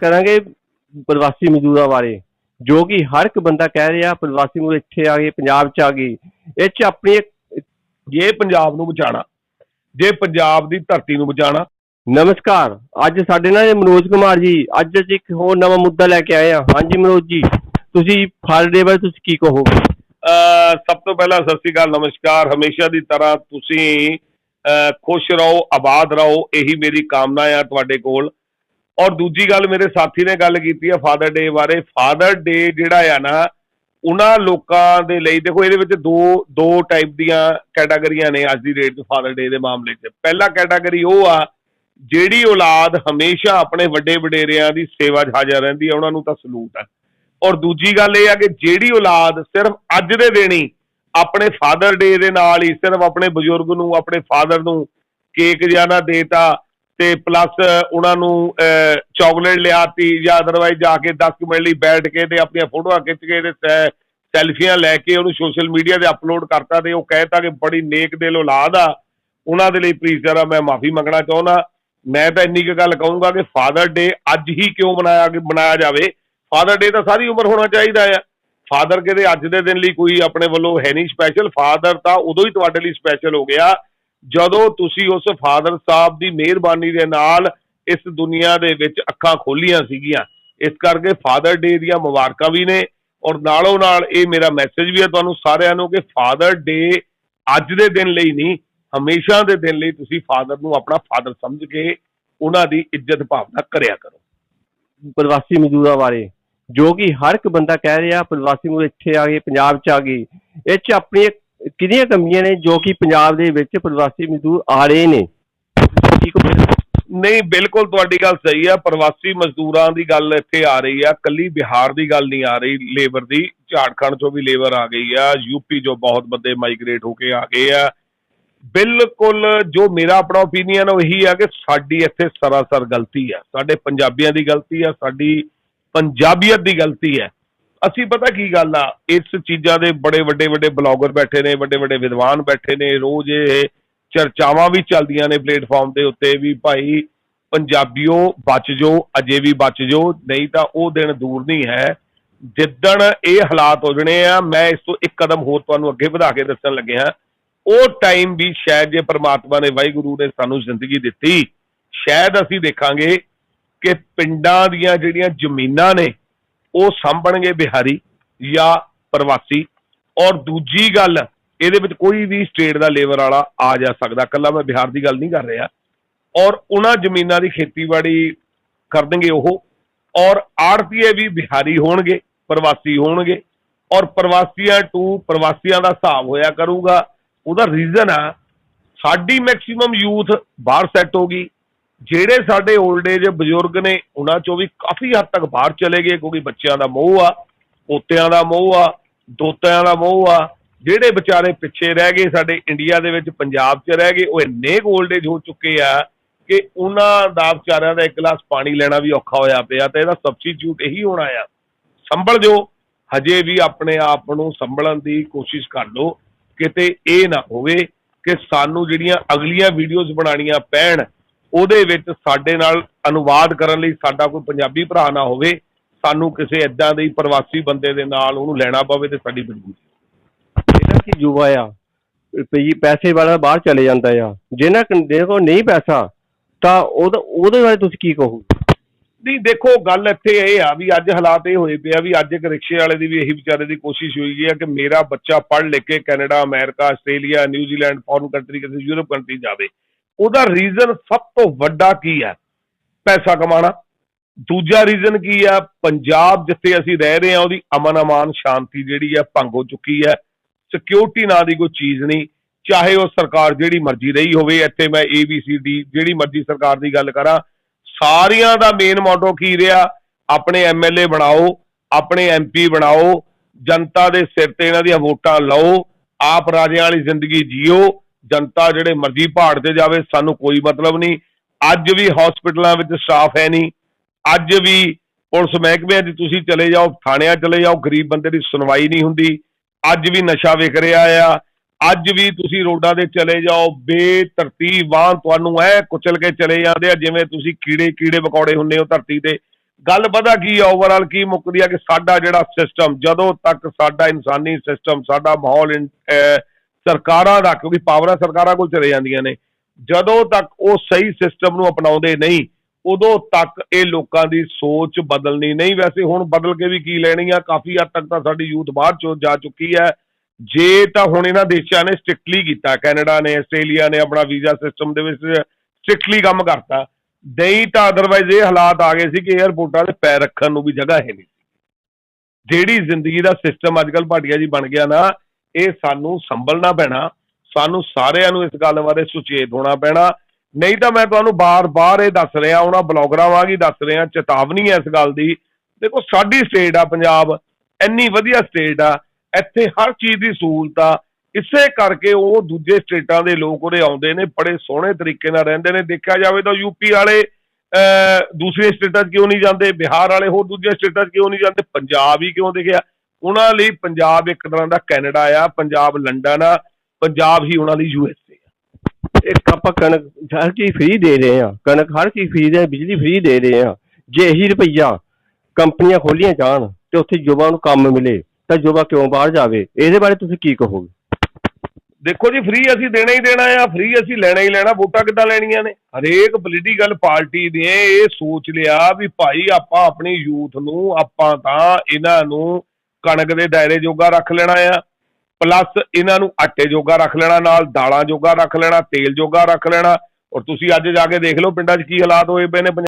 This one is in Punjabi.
ਕਰਾਂਗੇ ਪ੍ਰਵਾਸੀ ਮਜ਼ਦੂਰਾਂ ਬਾਰੇ, ਜੋ ਕਿ ਹਰ ਇੱਕ ਬੰਦਾ ਕਹਿ ਰਿਹਾ, ਪ੍ਰਵਾਸੀ ਮਜ਼ਦੂਰ ਇੱਥੇ ਆ ਗਏ, ਪੰਜਾਬ ਚ ਆ ਗਏ, ਇਹ ਚ ਆਪਣੀ ਜੇ ਪੰਜਾਬ ਨੂੰ ਬਚਾਣਾ ਜੇ ਪੰਜਾਬ ਦੀ ਧਰਤੀ ਨੂੰ ਬਚਾਣਾ ਨਮਸਕਾਰ, ਅੱਜ ਸਾਡੇ ਨਾਲ ਮਨੋਜ ਕੁਮਾਰ ਜੀ, ਅੱਜ ਅਸੀਂ ਇੱਕ ਹੋਰ ਨਵਾਂ ਮੁੱਦਾ ਲੈ ਕੇ ਆਏ ਹਾਂ। ਹਾਂਜੀ ਮਨੋਜ ਜੀ, ਤੁਸੀਂ ਫਾਲਡੇ ਬਾਰੇ ਤੁਸੀਂ ਕੀ ਕਹੋਗੇ? ਸਭ ਤੋਂ ਪਹਿਲਾਂ ਸਤਿ ਸ੍ਰੀ ਅਕਾਲ, ਨਮਸਕਾਰ। ਹਮੇਸ਼ਾ ਦੀ ਤਰ੍ਹਾਂ ਤੁਸੀਂ ਖੁਸ਼ ਰਹੋ, ਆਬਾਦ ਰਹੋ, ਇਹੀ ਮੇਰੀ ਕਾਮਨਾ ਆ ਤੁਹਾਡੇ ਕੋਲ। ਔਰ ਦੂਜੀ ਗੱਲ ਮੇਰੇ ਸਾਥੀ ਨੇ ਗੱਲ ਕੀਤੀ ਆ ਫਾਦਰ ਡੇ ਬਾਰੇ। ਫਾਦਰ ਡੇ ਜਿਹੜਾ ਆ ਨਾ, ਉਹਨਾਂ ਲੋਕਾਂ ਦੇ ਲਈ, ਦੇਖੋ ਇਹਦੇ ਵਿੱਚ ਦੋ ਦੋ ਟਾਈਪ ਦੀਆਂ ਕੈਟਾਗਰੀਆਂ ਨੇ ਅੱਜ ਦੀ ਡੇਟ 'ਚ ਫਾਦਰ ਡੇ ਦੇ ਮਾਮਲੇ 'ਚ। ਪਹਿਲਾ ਕੈਟਾਗਰੀ ਉਹ ਆ, ਜਿਹੜੀ ਔਲਾਦ ਹਮੇਸ਼ਾ ਆਪਣੇ ਵੱਡੇ ਵਡੇਰਿਆਂ ਦੀ ਸੇਵਾ 'ਚ ਹਾਜ਼ਰ ਰਹਿੰਦੀ ਹੈ ਉਹਨਾਂ ਨੂੰ ਤਾਂ ਸਲੂਟ ਹੈ ਔਰ ਦੂਜੀ ਗੱਲ ਇਹ ਆ ਕਿ ਜਿਹੜੀ ਔਲਾਦ ਸਿਰਫ ਅੱਜ ਦੇ ਦਿਨ ਹੀ ਆਪਣੇ ਫਾਦਰ ਡੇ ਦੇ ਨਾਲ ਹੀ ਸਿਰਫ ਆਪਣੇ ਬਜ਼ੁਰਗ ਨੂੰ, ਆਪਣੇ ਫਾਦਰ ਨੂੰ ਕੇਕ ਜਾਂ ਨਾ ਦੇਤਾ ਤੇ ਪਲੱਸ ਉਹਨਾਂ ਨੂੰ ਚਾਕਲੇਟ ਲਿਆਤੀ ਜਾਂ ਅਦਰਵਾਈਜ਼ ਜਾ ਕੇ 10 ਮਿੰਟ ਲਈ ਬੈਠ ਕੇ ਤੇ ਆਪਣੀਆਂ ਫੋਟੋਆਂ ਖਿੱਚ ਕੇ ਤੇ ਸੈਲਫੀਆਂ ਲੈ ਕੇ ਉਹਨੂੰ ਸੋਸ਼ਲ ਮੀਡੀਆ ਤੇ ਅਪਲੋਡ ਕਰਤਾ ਤੇ ਉਹ ਕਹਿਤਾ ਕਿ ਬੜੀ ਨੇਕ ਦਿਲ ਔਲਾਦ ਆ। ਉਹਨਾਂ ਦੇ ਲਈ ਪਲੀਜ਼ ਜਰਾ ਮੈਂ ਮਾਫੀ ਮੰਗਣਾ ਚਾਹੁੰਦਾ। ਮੈਂ ਤਾਂ ਇੰਨੀ ਕੁ ਗੱਲ ਕਹੂੰਗਾ ਕਿ ਫਾਦਰ ਡੇ ਅੱਜ ਹੀ ਕਿਉਂ ਮਨਾਇਆ ਮਨਾਇਆ ਜਾਵੇ? ਫਾਦਰ ਡੇ ਤਾਂ ਸਾਰੀ ਉਮਰ ਹੋਣਾ ਚਾਹੀਦਾ ਆ। ਫਾਦਰ ਕਿਤੇ ਅੱਜ ਦੇ ਦਿਨ ਲਈ ਕੋਈ ਆਪਣੇ ਵੱਲੋਂ ਹੈ ਨਹੀਂ ਸਪੈਸ਼ਲ ਫਾਦਰ ਤਾਂ ਉਦੋਂ ਹੀ ਤੁਹਾਡੇ ਲਈ ਸਪੈਸ਼ਲ ਹੋ ਗਿਆ। ਜਦੋਂ ਤੁਸੀਂ ਉਸ ਫਾਦਰ ਸਾਹਿਬ ਦੀ ਮਿਹਰਬਾਨੀ ਦੇ ਨਾਲ ਇਸ ਦੁਨੀਆ ਦੇ ਵਿੱਚ ਅੱਖਾਂ ਖੋਲੀਆਂ ਸੀਗੀਆਂ। ਇਸ ਕਰਕੇ ਫਾਦਰ ਡੇ ਦੀਆਂ ਮੁਬਾਰਕਾਂ ਵੀ ਨੇ। ਔਰ ਨਾਲੋਂ ਨਾਲ ਇਹ ਮੇਰਾ ਮੈਸੇਜ ਵੀ ਹੈ ਤੁਹਾਨੂੰ ਸਾਰਿਆਂ ਨੂੰ ਕਿ ਫਾਦਰ ਡੇ ਅੱਜ ਦੇ ਦਿਨ ਲਈ ਨਹੀਂ, ਹਮੇਸ਼ਾ ਦੇ ਦਿਨ ਲਈ ਤੁਸੀਂ ਫਾਦਰ ਨੂੰ ਆਪਣਾ ਫਾਦਰ ਸਮਝ ਕੇ ਉਹਨਾਂ ਦੀ ਇੱਜ਼ਤ ਭਾਵਨਾ ਕਰਿਆ ਕਰੋ। ਪ੍ਰਵਾਸੀ ਮਜ਼ਦੂਰਾਂ ਬਾਰੇ ਜੋ ਕਿ ਹਰ ਇੱਕ ਬੰਦਾ ਕਹਿ ਰਿਹਾ, ਪ੍ਰਵਾਸੀ ਮਜ਼ਦੂਰ ਇੱਥੇ ਆ ਗਏ, ਪੰਜਾਬ ਚ ਆ ਗਏ। ਇਹ ਚ ਆਪਣੀ ਕਿਹੜੀਆਂ ਕਮੀਆਂ ਨੇ ਜੋ ਕਿ ਪੰਜਾਬ ਦੇ ਵਿੱਚ ਪ੍ਰਵਾਸੀ ਮਜ਼ਦੂਰ ਆ ਰਹੇ ਨੇ? ਨਹੀਂ, ਬਿਲਕੁਲ ਤੁਹਾਡੀ ਗੱਲ ਸਹੀ ਹੈ ਪ੍ਰਵਾਸੀ ਮਜ਼ਦੂਰਾਂ ਦੀ ਗੱਲ ਇੱਥੇ ਆ ਰਹੀ ਆ। ਕੱਲੀ ਬਿਹਾਰ ਦੀ ਗੱਲ ਨਹੀਂ ਆ ਰਹੀ। ਲੇਬਰ ਦੀ ਝਾਰਖੰਡ ਚੋਂ ਵੀ ਲੇਬਰ ਆ ਗਈ ਆ। ਯੂਪੀ ਚੋਂ ਬਹੁਤ ਬੰਦੇ ਮਾਈਗ੍ਰੇਟ ਹੋ ਕੇ ਆ ਗਏ ਆ। ਬਿਲਕੁਲ ਜੋ ਮੇਰਾ ਆਪਣਾ ਓਪੀਨੀਅਨ ਉਹ ਇਹੀ ਆ ਕਿ ਸਾਡੀ ਇੱਥੇ ਸਰਾਸਰ ਗਲਤੀ ਆ। ਸਾਡੇ ਪੰਜਾਬੀਆਂ ਦੀ ਗਲਤੀ ਆ, ਸਾਡੀ ਪੰਜਾਬੀਅਤ ਦੀ ਗਲਤੀ ਹੈ। ਅਸੀਂ ਪਤਾ ਕੀ ਗੱਲ ਆ, ਇਸ ਚੀਜ਼ਾਂ ਦੇ ਬੜੇ ਵੱਡੇ ਵੱਡੇ ਬਲੌਗਰ ਬੈਠੇ ਨੇ, ਵੱਡੇ ਵੱਡੇ ਵਿਦਵਾਨ ਬੈਠੇ ਨੇ, ਰੋਜ਼ ਇਹ ਚਰਚਾਵਾਂ ਵੀ ਚੱਲਦੀਆਂ ਨੇ ਪਲੇਟਫਾਰਮ ਦੇ ਉੱਤੇ ਵੀ ਭਾਈ ਪੰਜਾਬੀਓ ਬਚ ਜੋ, ਅਜੇ ਵੀ ਬਚ ਜੋ, ਨਹੀਂ ਤਾਂ ਉਹ ਦਿਨ ਦੂਰ ਨਹੀਂ ਹੈ। ਜਿੱਦਣ ਇਹ ਹਾਲਾਤ ਹੋ ਜਣੇ ਆ, ਮੈਂ ਇਸ ਤੋਂ ਇੱਕ ਕਦਮ ਹੋਰ ਤੁਹਾਨੂੰ ਅੱਗੇ ਵਧਾ ਕੇ ਦੱਸਣ ਲੱਗਿਆ ਉਹ ਟਾਈਮ ਵੀ ਸ਼ਾਇਦ ਜੇ ਪ੍ਰਮਾਤਮਾ ਨੇ ਵਾਹਿਗੁਰੂ ਨੇ ਸਾਨੂੰ ਜ਼ਿੰਦਗੀ ਦਿੱਤੀ, ਸ਼ਾਇਦ ਅਸੀਂ ਦੇਖਾਂਗੇ ਕਿ ਪਿੰਡਾਂ ਦੀਆਂ ਜਿਹੜੀਆਂ ਜ਼ਮੀਨਾਂ ਨੇ, ਉਹ ਸਾਂਭਣਗੇ ਬਿਹਾਰੀ ਜਾਂ ਪ੍ਰਵਾਸੀ। ਔਰ ਦੂਜੀ ਗੱਲ, ਇਹਦੇ ਵਿੱਚ ਕੋਈ ਵੀ ਸਟੇਟ ਦਾ ਲੇਬਰ ਵਾਲਾ ਆ ਜਾ ਸਕਦਾ। ਕੱਲਾ ਮੈਂ ਬਿਹਾਰ ਦੀ ਗੱਲ ਨਹੀਂ ਕਰ ਰਿਹਾ। ਔਰ ਉਹਨਾਂ ਜ਼ਮੀਨਾਂ ਦੀ ਖੇਤੀਬਾੜੀ ਕਰ ਦੇਣਗੇ ਉਹ। ਔਰ ਆੜਤੀਏ ਵੀ ਬਿਹਾਰੀ ਹੋਣਗੇ, ਪ੍ਰਵਾਸੀ ਹੋਣਗੇ। ਔਰ ਪ੍ਰਵਾਸੀਆਂ ਟੂ ਪ੍ਰਵਾਸੀਆਂ ਦਾ ਹਿਸਾਬ ਹੋਇਆ ਕਰੂਗਾ। ਉਹਦਾ ਰੀਜ਼ਨ ਆ, ਸਾਡੀ ਮੈਕਸਿਮਮ ਯੂਥ ਬਾਹਰ ਸੈੱਟ ਹੋ ਗਈ। ਜਿਹੜੇ ਸਾਡੇ 올ਡ ਏਜ ਬਜ਼ੁਰਗ ਨੇ, ਉਹਨਾਂ ਚੋਂ ਵੀ ਕਾਫੀ ਹੱਦ ਤੱਕ ਬਾਹਰ ਚਲੇ ਗਏ, ਕਿਉਂਕਿ ਬੱਚਿਆਂ ਦਾ ਮੋਹ ਆ, ਪੋਤਿਆਂ ਦਾ ਮੋਹ ਆ, ਦੋਤਿਆਂ ਦਾ ਮੋਹ ਆ, ਜਿਹੜੇ ਵਿਚਾਰੇ ਪਿੱਛੇ ਰਹਿ ਗਏ ਸਾਡੇ ਇੰਡੀਆ ਦੇ ਵਿੱਚ, ਪੰਜਾਬ 'ਚ ਰਹਿ ਗਏ, ਉਹ ਇੰਨੇ 올ਡ ਏਜ ਹੋ ਚੁੱਕੇ ਆ ਕਿ ਉਹਨਾਂ ਦਾ ਵਿਚਾਰਿਆਂ ਦਾ ਇੱਕ ਗਲਾਸ ਪਾਣੀ ਲੈਣਾ ਵੀ ਔਖਾ ਹੋਇਆ ਪਿਆ ਤੇ ਇਹਦਾ ਸਬਸਟੀਟਿਊਟ ਇਹੀ ਹੋਣਾ ਆ। ਸੰਭਲ ਜੋ, ਹਜੇ ਵੀ ਆਪਣੇ ਆਪ ਨੂੰ ਸੰਭਲਣ ਦੀ ਕੋਸ਼ਿਸ਼ ਕਰ ਲਓ, ਕਿਤੇ ਇਹ ਨਾ ਹੋਵੇ ਕਿ ਸਾਨੂੰ ਜਿਹੜੀਆਂ ਅਗਲੀਆਂ ਵੀਡੀਓਜ਼ ਬਣਾਉਣੀਆਂ ਪੈਣ ਉਹਦੇ ਵਿੱਚ ਸਾਡੇ ਨਾਲ ਅਨੁਵਾਦ ਕਰਨ ਲਈ ਸਾਡਾ ਕੋਈ ਪੰਜਾਬੀ ਭਰਾ ਨਾ ਹੋਵੇ ਸਾਨੂੰ ਕਿਸੇ ਐਦਾਂ ਦੇ ਪ੍ਰਵਾਸੀ ਬੰਦੇ ਦੇ ਨਾਲ ਉਹਨੂੰ ਲੈਣਾ ਪਵੇ ਤੇ ਸਾਡੀ ਮਜਬੂਰੀ ਜਿਹੜਾ ਕਿ ਯੁਵਾ ਆ? ਪਈ ਪੈਸੇ ਵਾਲਾ ਬਾਹਰ ਚਲੇ ਜਾਂਦਾ ਆ। ਜਿਹਨਾਂ ਕੋਲ ਜਿਹਨਾਂ ਕੋਲ ਨਹੀਂ ਪੈਸਾ ਤਾਂ ਉਹਦਾ ਉਹਦੇ ਬਾਰੇ ਤੁਸੀਂ ਕੀ ਕਹੋਗੇ? ਨਹੀਂ ਦੇਖੋ ਗੱਲ ਇੱਥੇ ਇਹ ਆ ਵੀ ਅੱਜ ਹਾਲਾਤ ਇਹ ਹੋਏ ਪਏ ਆ ਵੀ ਅੱਜ ਇੱਕ ਰਿਕਸ਼ੇ ਵਾਲੇ ਦੀ ਵੀ ਇਹੀ ਵਿਚਾਰੇ ਦੀ ਕੋਸ਼ਿਸ਼ ਹੋਈ ਹੈ ਕਿ ਮੇਰਾ ਬੱਚਾ ਪੜ੍ਹ ਲਿਖ ਕੇ Canada America Australia New Zealand foreign country ਕਿਸੇ ਯੂਰਪ ਕੰਟਰੀ ਜਾਵੇ। ਉਹਦਾ ਰੀਜ਼ਨ ਸਭ ਤੋਂ ਵੱਡਾ ਕੀ ਹੈ? ਪੈਸਾ ਕਮਾਣਾ ਦੂਜਾ ਰੀਜ਼ਨ ਕੀ ਆ ਪੰਜਾਬ ਜਿੱਥੇ ਅਸੀਂ ਰਹਿ ਰਹੇ ਹਾਂ, ਉਹਦੀ ਅਮਨ ਅਮਾਨ ਸ਼ਾਂਤੀ ਜਿਹੜੀ ਆ ਭੰਗ ਹੋ ਚੁੱਕੀ ਹੈ। ਸਿਕਿਉਰਿਟੀ ਨਾਂ ਦੀ ਕੋਈ ਚੀਜ਼ ਨਹੀਂ। ਚਾਹੇ ਉਹ ਸਰਕਾਰ ਜਿਹੜੀ ਮਰਜ਼ੀ ਰਹੀ ਹੋਵੇ, ਇੱਥੇ ਮੈਂ ਏ ਬੀ ਸੀ ਡੀ ਜਿਹੜੀ ਮਰਜ਼ੀ ਸਰਕਾਰ ਦੀ ਗੱਲ ਕਰਾਂ, ਸਾਰੀਆਂ ਦਾ ਮੇਨ ਮੋਟੋ ਕੀ ਰਿਹਾ? ਆਪਣੇ ਐਮਐਲਏ ਬਣਾਓ, ਆਪਣੇ ਐਮਪੀ ਬਣਾਓ, ਜਨਤਾ ਦੇ ਸਿਰ ਤੇ ਇਹਨਾਂ ਦੀਆਂ ਵੋਟਾਂ ਲਓ, ਆਪ ਰਾਜਿਆਂ ਵਾਲੀ ਜ਼ਿੰਦਗੀ ਜੀਓ ਜਨਤਾ ਜਿਹੜੇ ਮਰਜ਼ੀ ਪਹਾੜ ਤੇ ਜਾਵੇ, ਸਾਨੂੰ ਕੋਈ ਮਤਲਬ ਨਹੀਂ। ਅੱਜ ਵੀ ਹਸਪੀਟਲਾਂ ਵਿੱਚ ਸਟਾਫ ਹੈ ਨਹੀਂ। ਅੱਜ ਵੀ ਪੁਲਿਸ ਮਹਿਕਮਿਆਂ 'ਚ ਤੁਸੀਂ ਚਲੇ ਜਾਓ, ਥਾਣਿਆਂ ਚਲੇ ਜਾਓ, ਗਰੀਬ ਬੰਦੇ ਦੀ ਸੁਣਵਾਈ ਨਹੀਂ ਹੁੰਦੀ। ਅੱਜ ਵੀ ਨਸ਼ਾ ਵਿਕ ਰਿਹਾ ਆ। ਅੱਜ ਵੀ ਤੁਸੀਂ ਰੋਡਾਂ ਤੇ ਚਲੇ ਜਾਓ ਬੇਤਰਤੀਬ ਵਾਹਨ ਤੁਹਾਨੂੰ ਐ ਕੁਚਲ ਕੇ ਚਲੇ ਜਾਂਦੇ ਆ, ਜਿਵੇਂ ਤੁਸੀਂ ਕੀੜੇ ਕੀੜੇ ਪਕੌੜੇ ਹੁੰਦੇ ਹੋ ਧਰਤੀ ਤੇ। ਗੱਲ ਪਤਾ ਕੀ ਆ ਓਵਰਆਲ ਕੀ ਮੁੱਕਦੀ ਆ ਕਿ ਸਾਡਾ ਜਿਹੜਾ ਸਿਸਟਮ ਜਦੋਂ ਤੱਕ ਸਾਡਾ ਇਨਸਾਨੀ ਸਿਸਟਮ ਸਾਡਾ ਮਾਹੌਲ ਸਰਕਾਰਾਂ ਦਾ, ਕਿਉਂਕਿ ਪਾਵਰਾਂ ਸਰਕਾਰਾਂ ਕੋਲ ਚਲੇ ਜਾਂਦੀਆਂ ਨੇ। ਜਦੋਂ ਤੱਕ ਉਹ ਸਹੀ ਸਿਸਟਮ ਨੂੰ ਅਪਣਾਉਂਦੇ ਨਹੀਂ, ਉਦੋਂ ਤੱਕ ਇਹ ਲੋਕਾਂ ਦੀ ਸੋਚ ਬਦਲਣੀ ਨਹੀਂ। ਵੈਸੇ ਹੁਣ ਬਦਲ ਕੇ ਵੀ ਕੀ ਲੈਣੀ ਆ? ਕਾਫੀ ਹੱਦ ਤੱਕ ਤਾਂ ਸਾਡੀ ਯੂਥ ਬਾਹਰ ਚੋਂ ਜਾ ਚੁੱਕੀ ਹੈ। ਜੇ ਤਾਂ ਹੁਣ ਇਹਨਾਂ ਦੇਸ਼ਾਂ ਨੇ ਸਟ੍ਰਿਕਟਲੀ ਕੀਤਾ, ਕੈਨੇਡਾ ਨੇ, ਆਸਟ੍ਰੇਲੀਆ ਨੇ ਆਪਣਾ ਵੀਜ਼ਾ ਸਿਸਟਮ ਦੇ ਵਿੱਚ ਸਟ੍ਰਿਕਟਲੀ ਕੰਮ ਕਰਤਾ। ਨਹੀਂ ਤਾਂ ਅਦਰਵਾਈਜ਼ ਇਹ ਹਾਲਾਤ ਆ ਗਏ ਸੀ ਕਿ 에ਅਰਪੋਰਟਾਂ ਤੇ ਪੈਰ ਰੱਖਣ ਨੂੰ ਵੀ ਜਗ੍ਹਾ ਹੈ ਨਹੀਂ ਜਿਹੜੀ ਜ਼ਿੰਦਗੀ ਦਾ ਸਿਸਟਮ ਅੱਜਕੱਲ ਭਾਟੀਆ ਜੀ ਬਣ ਗਿਆ ਨਾ ਇਹ ਸਾਨੂੰ ਸੰਭਲਣਾ ਪੈਣਾ ਸਾਨੂੰ ਸਾਰਿਆਂ ਨੂੰ ਇਸ ਗੱਲ ਬਾਰੇ ਸੁਚੇਤ ਹੋਣਾ ਪੈਣਾ। ਨਹੀਂ ਤਾਂ ਮੈਂ ਤੁਹਾਨੂੰ ਬਾਰ-ਬਾਰ ਇਹ ਦੱਸ ਰਿਹਾ ਉਹਨਾਂ ਬਲੌਗਰਾਂ ਵਾਂਗ ਹੀ ਦੱਸ ਰਿਹਾ ਚੇਤਾਵਨੀ ਹੈ ਇਸ ਗੱਲ ਦੀ। ਦੇਖੋ ਸਾਡੀ ਸਟੇਟ ਆ ਪੰਜਾਬ ਇੰਨੀ ਵਧੀਆ ਸਟੇਟ ਆ ਇੱਥੇ ਹਰ ਚੀਜ਼ ਦੀ ਸਹੂਲਤ ਆ। ਇਸੇ ਕਰਕੇ ਉਹ ਦੂਜੇ ਸਟੇਟਾਂ ਦੇ ਲੋਕ ਉਰੇ ਆਉਂਦੇ ਨੇ ਬੜੇ ਸੋਹਣੇ ਤਰੀਕੇ ਨਾਲ ਰਹਿੰਦੇ ਨੇ। ਦੇਖਿਆ ਜਾਵੇ ਤਾਂ ਯੂਪੀ ਵਾਲੇ ਅਹ, ਦੂਸਰੇ ਸਟੇਟਾਂ 'ਚ ਕਿਉਂ ਨਹੀਂ ਜਾਂਦੇ? ਬਿਹਾਰ ਵਾਲੇ ਹੋਰ ਦੂਜੇ ਸਟੇਟਾਂ 'ਚ ਕਿਉਂ ਨਹੀਂ ਜਾਂਦੇ? ਪੰਜਾਬ ਹੀ ਕਿਉਂ ਦਿਖਿਆ? ਉਹਨਾਂ ਲਈ ਪੰਜਾਬ ਇੱਕ ਤਰ੍ਹਾਂ ਦਾ ਕੈਨੇਡਾ ਆ ਪੰਜਾਬ ਲੰਡਨ ਆ ਪੰਜਾਬ ਹੀ ਉਹਨਾਂ ਲਈ ਯੂਐਸਏ ਆ। ਇੱਕ ਆਪਾਂ ਕਣਕ ਹਰ ਚੀਜ਼ ਫ੍ਰੀ ਦੇ ਰਹੇ ਆ ਕਣਕ ਹਰ ਚੀਜ਼ ਫ੍ਰੀ ਦੇ ਬਿਜਲੀ ਫ੍ਰੀ ਦੇ ਰਹੇ ਆ ਜੇ ਇਹੀ ਰੁਪਈਆ ਕੰਪਨੀਆਂ ਖੋਲੀਆਂ ਜਾਣ ਤੇ ਉੱਥੇ ਯੁਵਾ ਨੂੰ ਕੰਮ ਮਿਲੇ ਤਾਂ ਯੁਵਾ ਕਿਉਂ ਬਾਹਰ ਜਾਵੇ? ਇਹਦੇ ਬਾਰੇ ਤੁਸੀਂ ਕੀ ਕਹੋਗੇ? ਦੇਖੋ ਜੀ ਫ੍ਰੀ ਅਸੀਂ ਦੇਣਾ ਹੀ ਦੇਣਾ ਆ ਫ੍ਰੀ ਅਸੀਂ ਲੈਣਾ ਹੀ ਲੈਣਾ ਵੋਟਾਂ ਕਿੱਦਾਂ ਲੈਣੀਆਂ ਨੇ? ਹਰੇਕ ਪੋਲੀਟੀਕਲ ਪਾਰਟੀ ਨੇ ਇਹ ਸੋਚ ਲਿਆ ਵੀ ਭਾਈ ਆਪਾਂ ਆਪਣੀ ਯੂਥ ਨੂੰ ਆਪਾਂ ਤਾਂ ਇਹਨਾਂ ਨੂੰ ਕਣਕ ਦੇ ਦਾਇਰੇ ਜੋਗਾ ਰੱਖ ਲੈਣਾ ਆ ਪਲੱਸ ਇਹਨਾਂ ਨੂੰ ਆਟੇ ਜੋਗਾ ਰੱਖ ਲੈਣਾ ਨਾਲ, ਦਾਲਾਂ ਜੋਗਾ ਰੱਖ ਲੈਣਾ, ਤੇਲ ਜੋਗਾ ਰੱਖ ਲੈਣਾ। ਔਰ ਤੁਸੀਂ ਅੱਜ ਜਾ ਕੇ ਦੇਖ ਲਓ ਪਿੰਡਾਂ 'ਚ ਕੀ ਹਾਲਾਤ ਹੋਏ ਪਏ ਨੇ